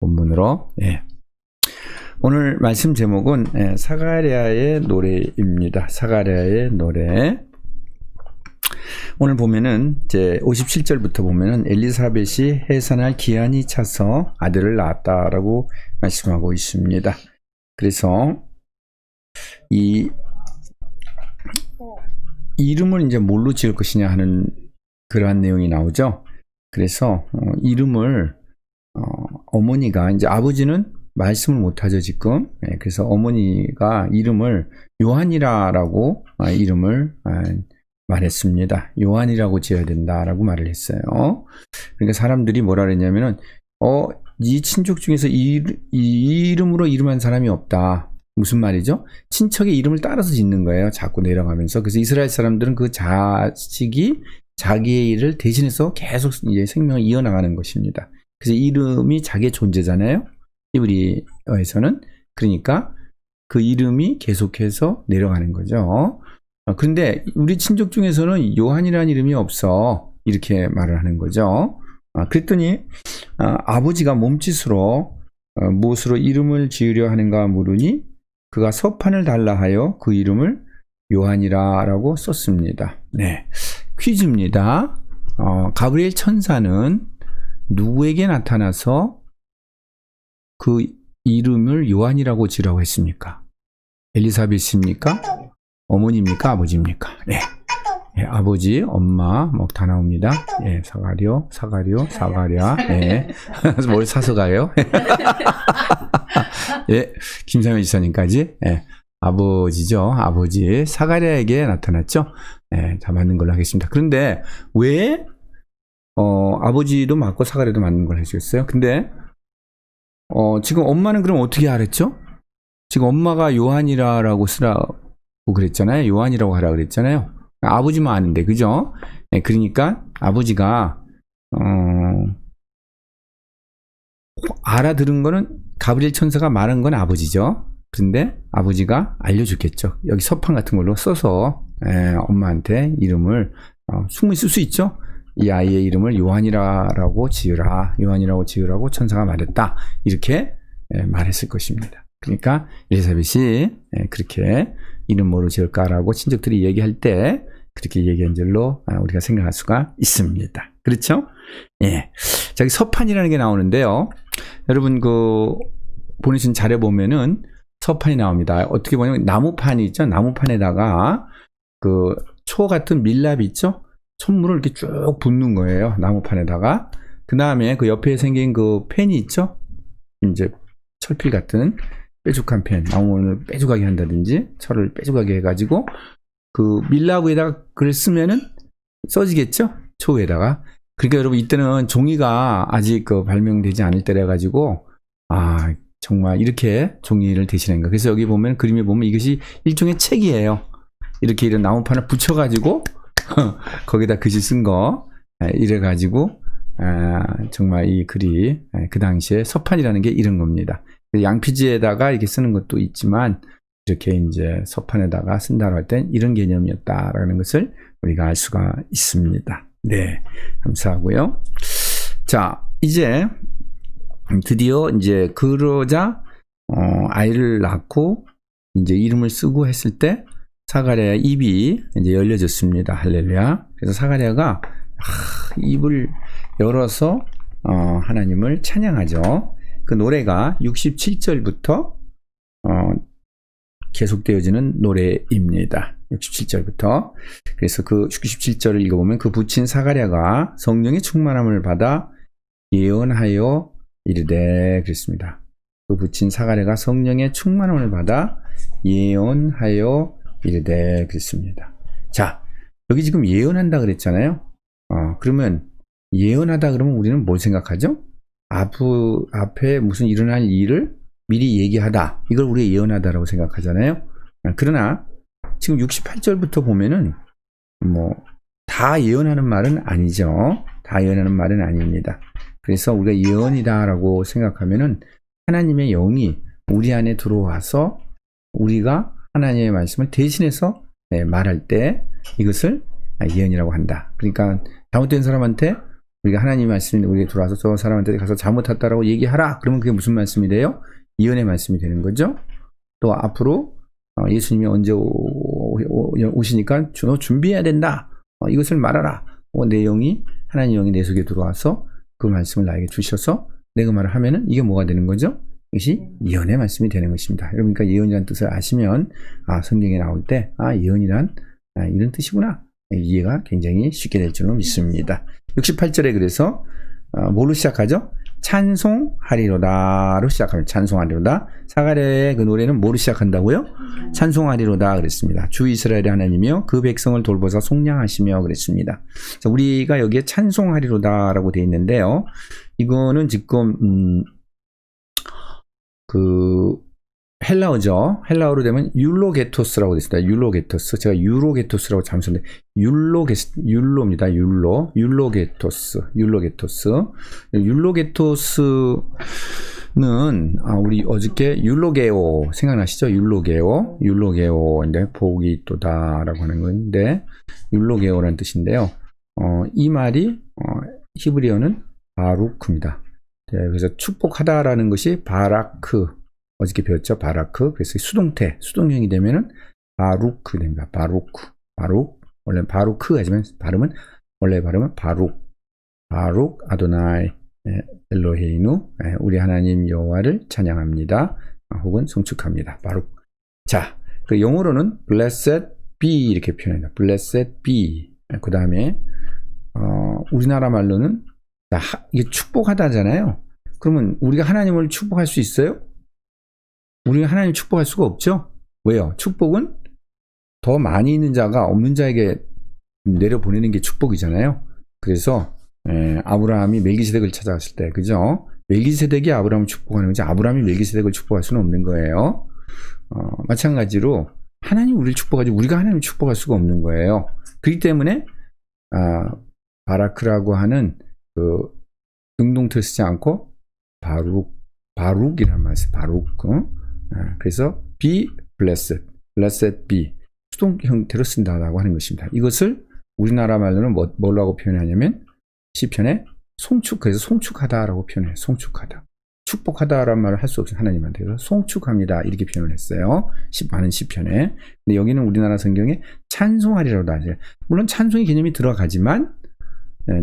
본문으로. 예. 오늘 말씀 제목은 예, 사가랴의 노래입니다. 사가랴의 노래. 오늘 보면은 이제 57절부터 보면은 엘리사벳이 해산할 기한이 차서 아들을 낳았다라고 말씀하고 있습니다. 그래서 이 이름을 이제 뭘로 지을 것이냐 하는 그러한 내용이 나오죠. 그래서 어, 이름을 어, 머니가 이제 아버지는 말씀을 못하죠 지금. 예, 그래서 어머니가 이름을 요한이라라고 아, 이름을 아, 말했습니다. 요한이라고 지어야 된다라고 말을 했어요. 그러니까 사람들이 뭐라 그랬냐면은 어, 이 친족 중에서 이, 이 이름으로 이름한 사람이 없다. 무슨 말이죠? 친척의 이름을 따라서 짓는 거예요. 자꾸 내려가면서. 그래서 이스라엘 사람들은 그 자식이 자기의 일을 대신해서 계속 이제 생명을 이어나가는 것입니다. 그래서 이름이 자기의 존재잖아요. 히브리어에서는. 그러니까 그 이름이 계속해서 내려가는 거죠. 어, 근데 우리 친족 중에서는 요한이라는 이름이 없어. 이렇게 말을 하는 거죠. 아, 그랬더니 아, 아버지가 몸짓으로 어, 무엇으로 이름을 지으려 하는가 물으니 그가 서판을 달라 하여 그 이름을 요한이라라고 썼습니다. 네. 퀴즈입니다. 어, 가브리엘 천사는 누구에게 나타나서 그 이름을 요한이라고 지라고 했습니까? 엘리사벳입니까? 어머니입니까? 아버지입니까? 네. 예, 아버지, 엄마, 뭐 다 나옵니다. 예, 사가랴, 사가랴, 사가랴, 예. 뭘 사서 가요? 예, 김상현 지사님까지, 예. 아버지죠. 아버지. 사가랴에게 나타났죠. 예, 다 맞는 걸로 하겠습니다. 그런데 왜, 어, 아버지도 맞고 사가랴도 맞는 걸 해주겠어요? 근데, 어, 지금 엄마는 그럼 어떻게 알았죠? 지금 엄마가 요한이라고 쓰라고 그랬잖아요. 요한이라고 하라 그랬잖아요. 아버지만 아는데, 그죠? 예, 그러니까 아버지가, 어, 알아들은 거는 가브리엘 천사가 말한 건 아버지죠. 근데 아버지가 알려줬겠죠. 여기 서판 같은 걸로 써서 예, 엄마한테 이름을 어, 충분히 쓸수 있죠. 이 아이의 이름을 요한이라고 지으라, 요한이라고 지으라고 천사가 말했다. 이렇게 예, 말했을 것입니다. 그러니까 엘리사벳이 예, 그렇게 이름 뭐로 지을까라고 친척들이 얘기할 때 그렇게 얘기한 줄로 아, 우리가 생각할 수가 있습니다. 그렇죠? 예. 저기 서판이라는 게 나오는데요. 여러분 그 보내신 자료 보면은 서판이 나옵니다. 어떻게 보냐면 나무판이 있죠. 나무판에다가 그 초 같은 밀랍이 있죠. 촛물을 이렇게 쭉 붓는 거예요. 나무판에다가. 그 다음에 그 옆에 생긴 그 펜이 있죠. 이제 철필 같은 빼죽한 펜. 나무를 빼죽하게 한다든지 철을 빼죽하게 해가지고 그 밀랍 위에다가 글을 쓰면은 써지겠죠. 초에다가. 그러니까 여러분 이때는 종이가 아직 그 발명되지 않을 때라 가지고 아 정말 이렇게 종이를 대신한 거. 그래서 여기 보면 그림에 보면 이것이 일종의 책이에요. 이렇게 이런 나무판을 붙여가지고 거기다 글씨 쓴 거 이래가지고 아, 정말 이 글이 아, 그 당시에 서판이라는 게 이런 겁니다. 양피지에다가 이렇게 쓰는 것도 있지만 이렇게 이제 서판에다가 쓴다고 할 땐 이런 개념이었다라는 것을 우리가 알 수가 있습니다. 네, 감사하고요. 자, 이제 드디어 이제 그러자 어, 아이를 낳고 이제 이름을 쓰고 했을 때 사가랴 입이 이제 열려졌습니다. 할렐루야. 그래서 사가랴가 아, 입을 열어서 어, 하나님을 찬양하죠. 그 노래가 67절부터 어, 계속되어지는 노래입니다. 67절부터. 그래서 그 67절을 읽어보면 그 붙인 사가랴가 성령의 충만함을 받아 예언하여 이르되 그랬습니다. 그 붙인 사가랴가 성령의 충만함을 받아 예언하여 이르되 그랬습니다. 자, 여기 지금 예언한다 그랬잖아요. 어, 그러면 예언하다 그러면 우리는 뭘 생각하죠? 앞, 앞에 무슨 일어날 일을 미리 얘기하다. 이걸 우리가 예언하다라고 생각하잖아요. 아, 그러나 지금 68절부터 보면은 뭐 다 예언하는 말은 아니죠. 다 예언하는 말은 아닙니다. 그래서 우리가 예언이다라고 생각하면은 하나님의 영이 우리 안에 들어와서 우리가 하나님의 말씀을 대신해서 네, 말할 때 이것을 예언이라고 한다. 그러니까 잘못된 사람한테 우리가 하나님 말씀이 우리에게 들어와서 저 사람한테 가서 잘못했다라고 얘기하라. 그러면 그게 무슨 말씀이 돼요? 예언의 말씀이 되는 거죠. 또 앞으로 어, 예수님이 언제 오, 오, 시니까 너 준비해야 된다. 어, 이것을 말하라. 어, 내용이 하나님 영이 내 속에 들어와서 그 말씀을 나에게 주셔서 내가 말을 하면은 이게 뭐가 되는 거죠? 이것이 예언의 말씀이 되는 것입니다. 여러분까 예언이라는 뜻을 아시면 아 성경에 나올 때 아 예언이란 아, 이런 뜻이구나 이해가 굉장히 쉽게 될 줄로 믿습니다. 68절에 그래서 어, 뭐로 시작하죠? 찬송하리로다로 시작합니다. 찬송하리로다. 사가랴의 그 노래는 뭐로 시작한다고요? 찬송하리로다 그랬습니다. 주 이스라엘의 하나님이여 그 백성을 돌보사 속량하시며 그랬습니다. 자, 우리가 여기에 찬송하리로다라고 되어 있는데요. 이거는 지금 음, 그 헬라어죠. 헬라어로 되면 율로게토스라고 되어 있습니다. 율로게토스. 제가 유로게토스라고 잠시는데 율로게 율로입니다. 율로 율로게토스 율로게토스 율로게토스는 아, 우리 어저께 율로게오 생각나시죠? 율로게오 율로게오인데 복이 있도다라고 하는 건데 율로게오라는 뜻인데요. 어, 이 말이 어, 히브리어는 바루크입니다. 네, 그래서 축복하다라는 것이 바라크 어저께 배웠죠? 바라크. 그래서 수동태 수동형이 되면은 바루크 됩니다. 바루크 바룩. 원래 바루크 하지만 발음은 원래 발음은 바룩. 바룩 아도나이 예, 엘로헤이누 예, 우리 하나님 여호와를 찬양합니다. 아, 혹은 성축합니다. 바룩. 자그 영어로는 blessed be 이렇게 표현합니다. blessed be. 그 다음에 어, 우리나라 말로는 이게 축복하다잖아요. 그러면 우리가 하나님을 축복할 수 있어요? 우리가 하나님 축복할 수가 없죠? 왜요? 축복은 더 많이 있는 자가 없는 자에게 내려보내는 게 축복이잖아요. 그래서 에, 아브라함이 멜기세덱을 찾아갔을 때, 그죠? 멜기세덱이 아브라함을 축복하는 거지 아브라함이 멜기세덱을 축복할 수는 없는 거예요. 어, 마찬가지로 하나님 우리를 축복하지 우리가 하나님을 축복할 수가 없는 거예요. 그렇기 때문에 아, 바라크라고 하는 그 능동태 쓰지 않고 바룩 바룩이라는 말이 있어요. 바룩. 어? 아, 그래서 be blessed, blessed be 수동 형태로 쓴다라고 하는 것입니다. 이것을 우리나라 말로는 뭐, 뭐라고 표현하냐면 시편에 송축 그래서 송축하다라고 표현해요. 송축하다. 축복하다라는 말을 할 수 없어요. 하나님한테. 그래서 송축합니다. 이렇게 표현을 했어요. 시, 많은 시편에. 근데 여기는 우리나라 성경에 찬송하리라고 하죠. 물론 찬송의 개념이 들어가지만 예,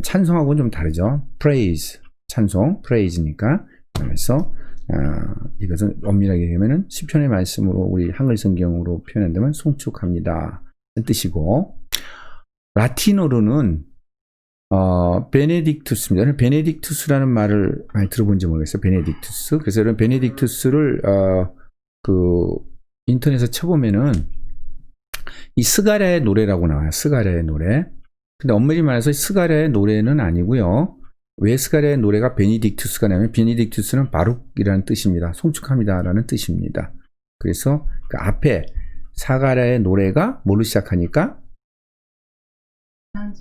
찬송하고는 좀 다르죠. praise, 찬송, praise니까. 그래서 아, 이것은 엄밀하게 얘기하면 시편의 말씀으로 우리 한글 성경으로 표현한다면 송축합니다. 는 뜻이고 라틴어로는 어, 베네딕투스입니다. 베네딕투스라는 말을 많이 들어본지 모르겠어요. 베네딕투스. 그래서 이런 베네딕투스를 어, 그 인터넷에 쳐보면은 이 스가랴의 노래라고 나와요. 스가랴의 노래. 근데 엄밀히 말해서 스가랴의 노래는 아니고요. 왜 스가랴의 노래가 베니딕투스가 나면 베니딕투스는 바룩이라는 뜻입니다. 송축합니다라는 뜻입니다. 그래서 그 앞에 사가랴의 노래가 뭘로 시작하니까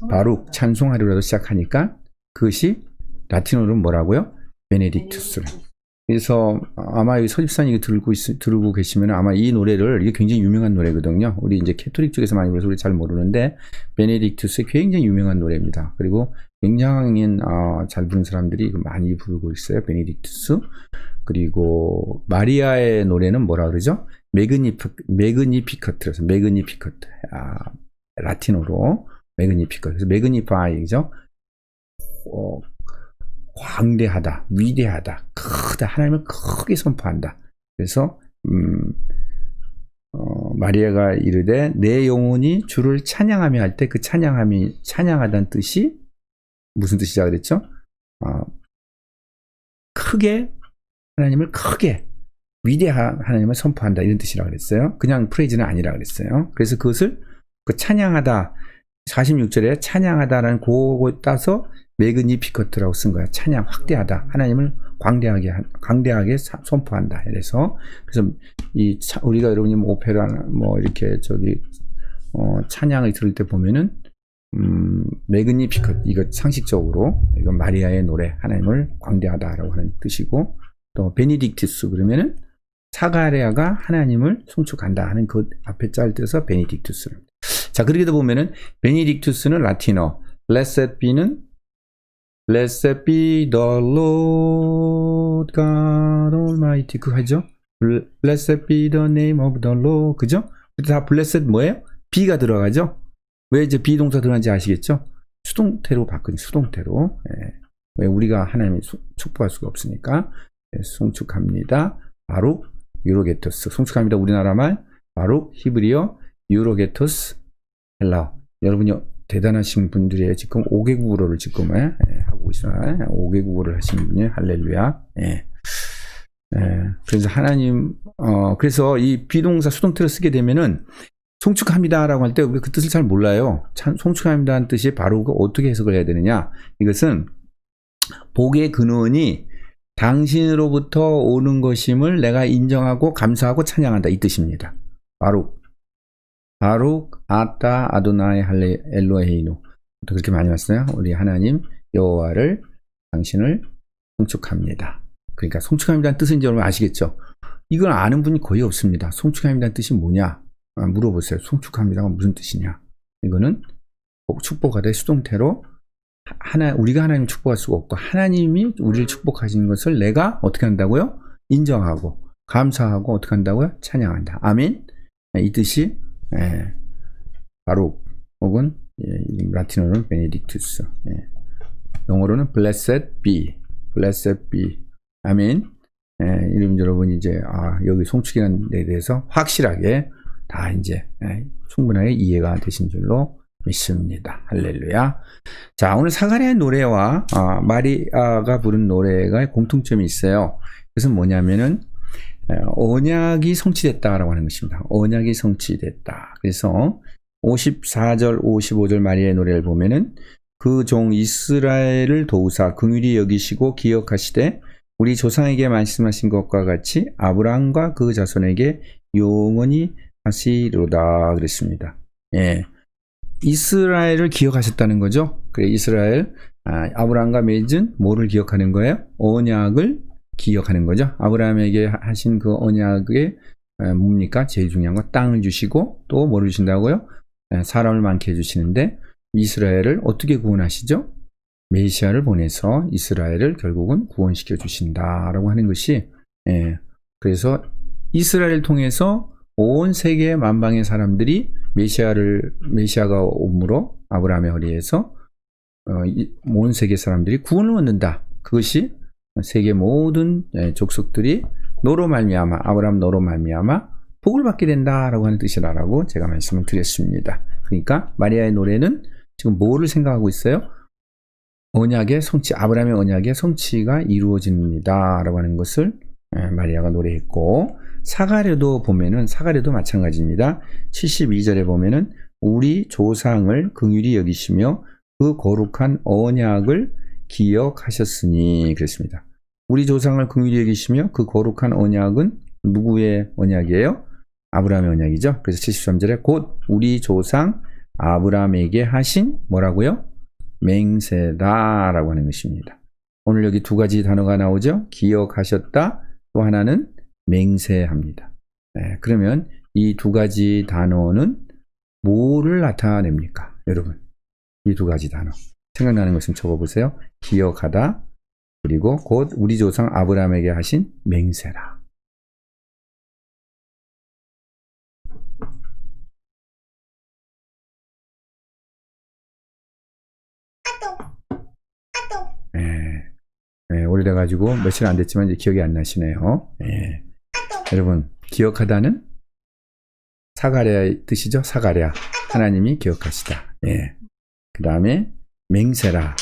바룩 찬송하리라도 시작하니까 그것이 라틴어로는 뭐라고요? 베네딕투스. 그래서 아마 이 서집사님 이거 들고 있, 들고 계시면 아마 이 노래를 이게 굉장히 유명한 노래거든요. 우리 이제 캐토릭 쪽에서 많이 불러서 우리 잘 모르는데 베네딕투스의 굉장히 유명한 노래입니다. 그리고 굉장히 어, 잘 부르는 사람들이 많이 부르고 있어요. 베네딕투스. 그리고 마리아의 노래는 뭐라 그러죠? 메그니프 메그니피커트라서 메그니피커트. 아, 라틴어로 메그니피커트. 그래서 메그니파이죠. 어, 광대하다, 위대하다, 크다, 하나님을 크게 선포한다. 그래서 음, 어, 마리아가 이르되 내 영혼이 주를 찬양하며 할 때 그 찬양함이 찬양하다는 뜻이 무슨 뜻이자 그랬죠? 어, 크게 하나님을 크게 위대한 하나님을 선포한다 이런 뜻이라 그랬어요. 그냥 프레이즈는 아니라 그랬어요. 그래서 그것을 그 찬양하다 46절에 찬양하다라는 그거 따서 메그니피커트라고 쓴 거야. 찬양 확대하다. 하나님을 광대하게 한- 광대하게 사- 선포한다. 이래서 그래서 이 차- 우리가 여러분이 뭐 오페라 뭐 이렇게 저기 어, 찬양을 들을 때 보면은 음, 메그니피커트 이거 상식적으로 이건 마리아의 노래 하나님을 광대하다라고 하는 뜻이고 또 베니딕티스 그러면은 사가랴가 하나님을 송축한다 하는 그 앞에 짤 때서 베니딕투스를 자 그렇게 보면은 베니딕투스는 라틴어, be는 Blessed be the Lord God Almighty. 그거 하죠? Blessed be the name of the Lord. 그죠? 다 blessed 뭐예요? be가 들어가죠? 왜 이제 비동사 들어간지 아시겠죠? 수동태로 바꾼 수동태로. 예. 왜 우리가 하나님을 수- 축복할 수가 없으니까 예, 송축합니다. 바로 유로게토스. 송축합니다. 우리나라 말 바로 히브리어 유로게토스 헬라어. 여러분이 대단하신 분들이에요. 지금 5개국어를 지금 예, 계시나요? 5개국어를 하시는 분이 할렐루야. 예. 예, 그래서 하나님, 어, 그래서 이 비동사 수동태를 쓰게 되면은 송축합니다라고 할 때 우리가 그 뜻을 잘 몰라요. 참, 송축합니다는 뜻이 바로 그 어떻게 해석을 해야 되느냐. 이것은 복의 근원이 당신으로부터 오는 것임을 내가 인정하고 감사하고 찬양한다. 이 뜻입니다. 바로, 바로, 아따, 아도나이, 할레, 엘로헤이노. 또 그렇게 많이 왔어요. 우리 하나님, 여호와를, 당신을 송축합니다. 그러니까 송축함이라는 뜻은 이제 여러분 아시겠죠? 이걸 아는 분이 거의 없습니다. 송축함이라는 뜻이 뭐냐? 아, 물어보세요. 송축합니다가 무슨 뜻이냐? 이거는 복- 축복하되 수동태로 하- 하나 우리가 하나님 축복할 수가 없고 하나님이 우리를 축복하시는 것을 내가 어떻게 한다고요? 인정하고 감사하고 어떻게 한다고요? 찬양한다. 아멘. 이 뜻이 예, 바로 혹은 예, 이 라틴어로는 베네딕투스. 예. 영어로는 blessed be, blessed be. 아멘. 예, 이름 여러분 이제 아, 여기 송축이라는 데 대해서 확실하게 다 이제 예, 충분하게 이해가 되신 줄로 믿습니다. 할렐루야. 자, 오늘 사가랴의 노래와 아, 마리아가 부른 노래가 공통점이 있어요. 그것은 뭐냐면은 에, 언약이 성취됐다라고 하는 것입니다. 언약이 성취됐다. 그래서 54절, 55절 마리아의 노래를 보면은 그 종 이스라엘을 도우사 긍휼히 여기시고 기억하시되 우리 조상에게 말씀하신 것과 같이 아브라함과 그 자손에게 영원히 하시로다 그랬습니다. 예. 이스라엘을 기억하셨다는 거죠. 그래 이스라엘 아, 아브라함과 맺은 뭐를 기억하는 거예요? 언약을 기억하는 거죠. 아브라함에게 하- 하신 그 언약의 에, 뭡니까? 제일 중요한 거 땅을 주시고 또 뭐를 주신다고요? 에, 사람을 많게 해주시는데 이스라엘을 어떻게 구원하시죠? 메시아를 보내서 이스라엘을 결국은 구원시켜 주신다라고 하는 것이 예, 그래서 이스라엘을 통해서 온 세계 만방의 사람들이 메시아를 메시아가 옴으로 아브라함의 허리에서 어, 이- 온 세계 사람들이 구원을 얻는다. 그것이 세계 모든 예, 족속들이 너로 말미암아 아브라함 너로 말미암아 복을 받게 된다라고 하는 뜻이라고 제가 말씀을 드렸습니다. 그러니까 마리아의 노래는 지금 뭐를 생각하고 있어요? 언약의 성취, 아브라함의 언약의 성취가 이루어집니다 라고 하는 것을 예, 마리아가 노래했고 사가랴도 보면은 사가랴도 마찬가지입니다. 72절에 보면은 우리 조상을 긍휼히 여기시며 그 거룩한 언약을 기억하셨으니 그랬습니다. 우리 조상을 긍휼히 여기시며 그 거룩한 언약은 누구의 언약이에요? 아브라함의 언약이죠. 그래서 73절에 곧 우리 조상 아브라함에게 하신 뭐라고요? 맹세다라고 하는 것입니다. 오늘 여기 두 가지 단어가 나오죠. 기억하셨다. 또 하나는 맹세합니다. 네, 그러면 이 두 가지 단어는 뭐를 나타냅니까? 여러분. 이 두 가지 단어. 생각나는 것좀 적어보세요. 기억하다. 그리고 곧 우리 조상 아브라함에게 하신 맹세라. 예. 예, 오래돼가지고 며칠 안 됐지만 이제 기억이 안 나시네요. 예. 여러분, 기억하다는 사가랴의 뜻이죠? 사가랴. 하나님이 기억하시다. 예. 그 다음에 맹세라.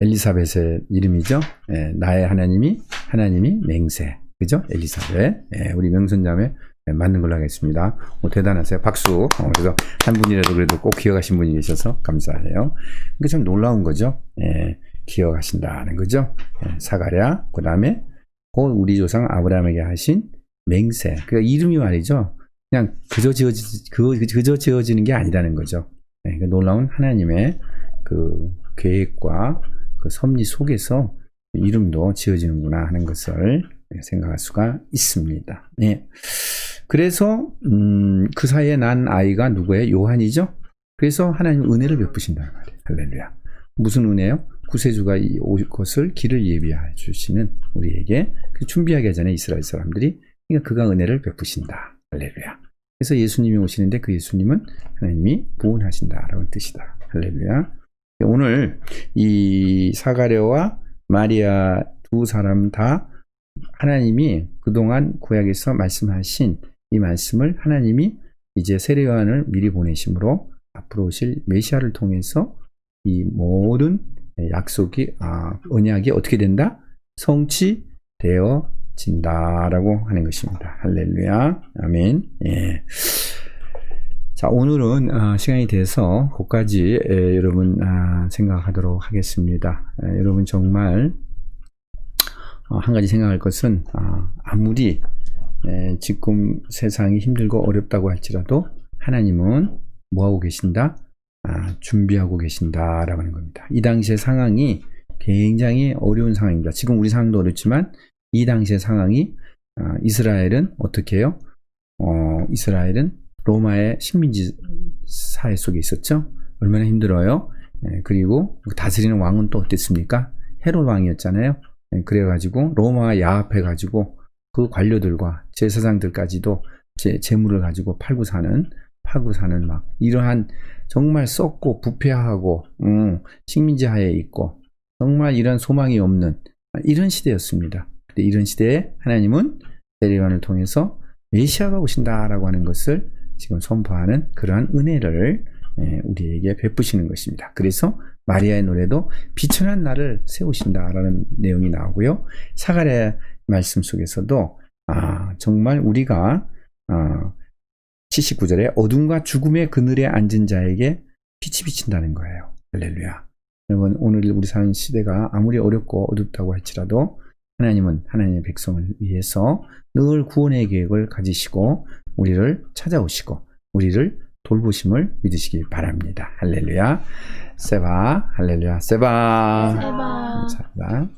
엘리사벳의 이름이죠? 예, 나의 하나님이, 하나님이 맹세. 그죠? 엘리사벳. 예, 우리 명선자매 예, 맞는 걸로 하겠습니다. 오, 대단하세요. 박수. 어, 그래서 한 분이라도 그래도 꼭 기억하신 분이 계셔서 감사해요. 이게 참 놀라운 거죠. 예, 기억하신다는 거죠. 예, 사가랴. 그 다음에 곧 우리 조상 아브라함에게 하신 맹세. 그 이름이 말이죠. 그냥 그저 지어지, 그, 그저 지어지는 게 아니라는 거죠. 예, 그 놀라운 하나님의 그 계획과 그 섭리 속에서 이름도 지어지는구나 하는 것을 생각할 수가 있습니다. 예. 그래서 음, 그 사이에 난 아이가 누구예요? 요한이죠. 그래서 하나님 은혜를 베푸신다는 말이에요. 할렐루야. 무슨 은혜요? 구세주가 이- 올 것을 길을 예비해 주시는 우리에게 그 준비하기 전에 이스라엘 사람들이 그러니까 그가 은혜를 베푸신다. 할렐루야. 그래서 예수님이 오시는데 그 예수님은 하나님이 구원하신다라는 뜻이다. 할렐루야. 오늘 이 사가랴와 마리아 두 사람 다 하나님이 그동안 구약에서 말씀하신 이 말씀을 하나님이 이제 세례요한을 미리 보내심으로 앞으로 오실 메시아를 통해서 이 모든 약속이 아, 언약이 어떻게 된다? 성취되어진다라고 하는 것입니다. 할렐루야. 아멘. 예. 자, 오늘은 아, 시간이 돼서 거기까지 에, 여러분 아, 생각하도록 하겠습니다. 에, 여러분 정말 어, 한 가지 생각할 것은 아, 아무리 에, 지금 세상이 힘들고 어렵다고 할지라도 하나님은 뭐하고 계신다? 아, 준비하고 계신다라고 하는 겁니다. 이 당시의 상황이 굉장히 어려운 상황입니다. 지금 우리 상황도 어렵지만 이 당시의 상황이 아, 이스라엘은 어떻게 해요? 어, 이스라엘은 로마의 식민지 사회 속에 있었죠. 얼마나 힘들어요. 예, 그리고 다스리는 왕은 또 어땠습니까? 헤롯 왕이었잖아요. 예, 그래가지고 로마와 야합해 가지고 그 관료들과 제사장들까지도 제 재물을 가지고 팔고 사는 파고 사는 막 이러한 정말 썩고 부패하고 음, 식민지 하에 있고 정말 이런 소망이 없는 이런 시대였습니다. 근데 이런 시대에 하나님은 세례요한을 통해서 메시아가 오신다라고 하는 것을 지금 선포하는 그러한 은혜를 예, 우리에게 베푸시는 것입니다. 그래서 마리아의 노래도 비천한 나를 세우신다라는 내용이 나오고요. 사가랴 말씀 속에서도 아, 정말 우리가 아, 79절에 어둠과 죽음의 그늘에 앉은 자에게 빛이 비친다는 거예요. 할렐루야. 여러분 오늘 우리 사는 시대가 아무리 어렵고 어둡다고 할지라도 하나님은 하나님의 백성을 위해서 늘 구원의 계획을 가지시고 우리를 찾아오시고 우리를 돌보심을 믿으시기 바랍니다. 할렐루야. 세바 할렐루야. 세바. 세바. 감사합니다.